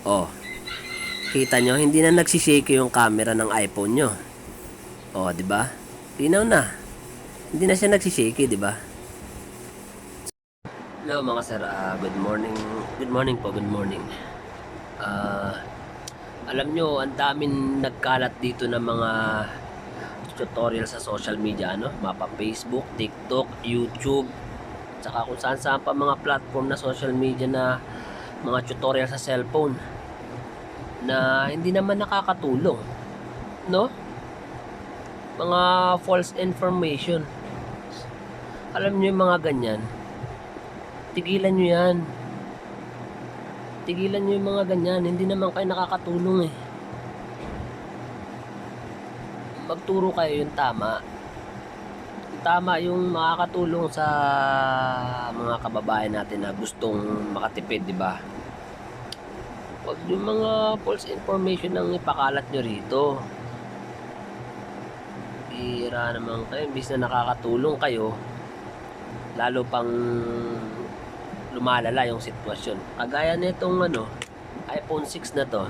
Oh. Kita nyo, hindi na nagsishake yung camera ng iPhone nyo. Oh, di ba? Linaw na. Hindi na siya nagsishake, di ba? Hello mga sir, Ah, good morning. Good morning po, good morning. Ah, alam nyo, ang daming nagkalat dito ng mga tutorial sa social media, ano? Mapa Facebook, TikTok, YouTube, tsaka kung saan saan pa mga platform na social media na mga tutorial sa cellphone na hindi naman nakakatulong, no? Mga false information. Alam nyo yung mga ganyan, tigilan nyo yan. Tigilan nyo yung mga ganyan, hindi naman kayo nakakatulong eh. Magturo kayo yung tama. Tama yung makakatulong sa mga kababayan natin na gustong makatipid, di ba? Huwag yung mga false information ang ipakalat nyo rito. Bira naman kayo, imbis na nakakatulong kayo, lalo pang lumalala yung sitwasyon. Kagaya nitong ano, iPhone 6 na to.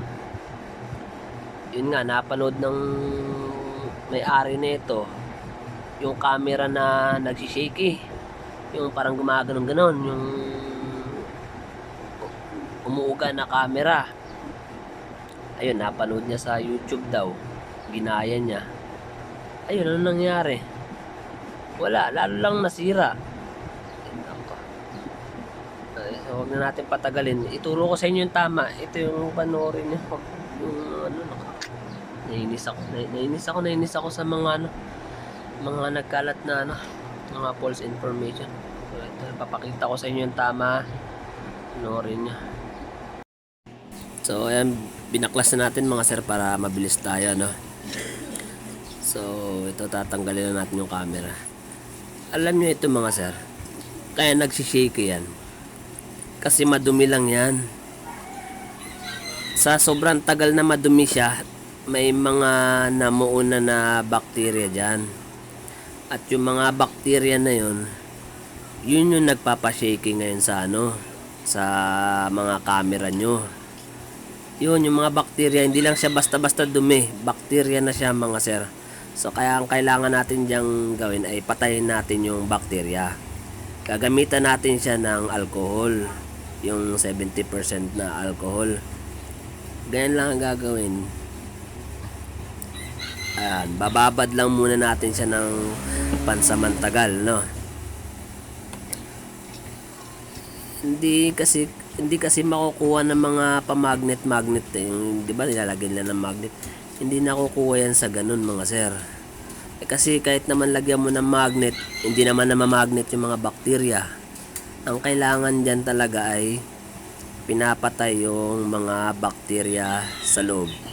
Yun nga, napanood ng may-ari nito yung camera na nagsishake yung parang gumaganon ganon yung umuuga na camera. Ayun napanood niya sa youtube daw. Ginaya niya. Ayun ano nangyari? Wala lalo lang nasira. So, huwag na natin patagalin. Ituro ko sa inyo yung tama. Ito yung panoorin niyo. Yung ano nainis ako. Na, nainis ako nainis ako sa mga ano mga nagkalat na ano mga false information. So, ito papakita ko sa inyo yung tama. Panoorin niyo so ayan binaklas na natin mga sir para mabilis tayo no so ito tatanggalin na natin yung camera. Alam niyo ito mga sir kaya nagsishake yan. Kasi madumi lang yan. Sa sobrang tagal na madumi siya may mga namuuna na bakterya dyan. At yung mga bakterya na yun, yun yung nagpapashake ngayon sa ano, sa mga camera nyo. Yun, yung mga bakterya, hindi lang siya basta-basta dumi. Bakterya na siya mga sir. So kaya ang kailangan natin diyang gawin ay patayin natin yung bakterya. Gagamitan natin siya ng alcohol. Yung 70% na alcohol. Ganyan lang ang gagawin. Ayan, bababad lang muna natin siya ng pansamantagal, no? Hindi kasi hindi kasi makukuha ng mga pamagnet-magnet eh. 'di ba nilalagyan nila ng magnet. Hindi nakukuha yan sa ganun mga sir. Eh, kasi kahit naman lagyan mo ng magnet, hindi naman na mamagnet yung mga bakterya. Ang kailangan diyan talaga ay pinapatay yung mga bakterya sa loob.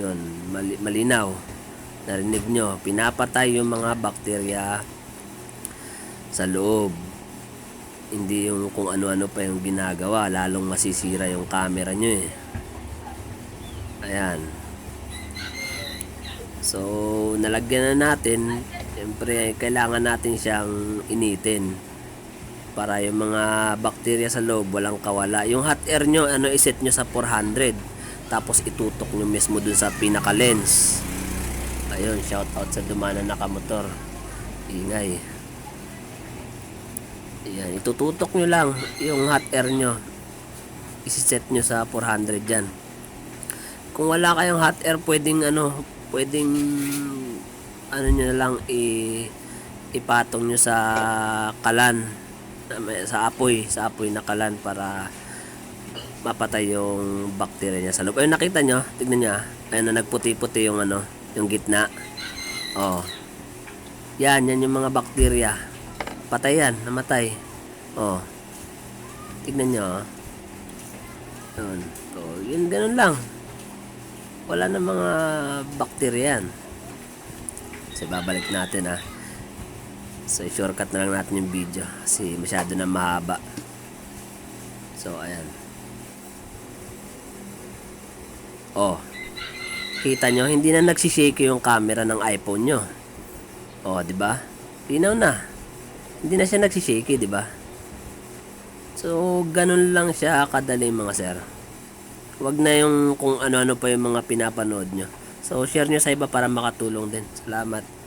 Yun, mali- malinaw. Narinig nyo, pinapatay yung mga bakterya sa loob. Hindi yung kung ano-ano pa yung ginagawa, lalong masisira yung camera nyo eh. Ayan. So, nalagyan na natin. Siyempre, kailangan natin siyang initin para yung mga bakterya sa loob walang kawala. Yung hot air nyo, ano iset nyo sa 400 tapos itutok nyo mismo dun sa pinaka lens ayun shout out sa dumanan na kamotor ingay. Yan itututok nyo lang yung hot air nyo. Isiset nyo sa 400 dyan. Kung wala kayong hot air pwedeng ano pwedeng ano nyo lang i ipatong nyo sa kalan. Sa apoy sa apoy na kalan para mapatay yung bacteria niya sa loob. Ayun, nakita nyo? Tignan nyo ah. Ayun na, nagputi-puti yung ano, yung gitna. Oh. Yan, yan yung mga bacteria. Patay yan, namatay. Oh. Tignan nyo ah. Yun. Oh, yun, ganun lang. Wala na mga bacteria yan. So, babalik natin ah. So, shortcut na lang natin yung video kasi masyado na mahaba. So, ayan. Oh. Kita nyo, hindi na nagsishake yung camera ng iPhone nyo. Oh, di ba? Linaw na. Hindi na siya nagsishake, di ba? So, ganun lang siya kadali mga sir. Wag na yung kung ano-ano pa yung mga pinapanood nyo. So, share nyo sa iba para makatulong din. Salamat.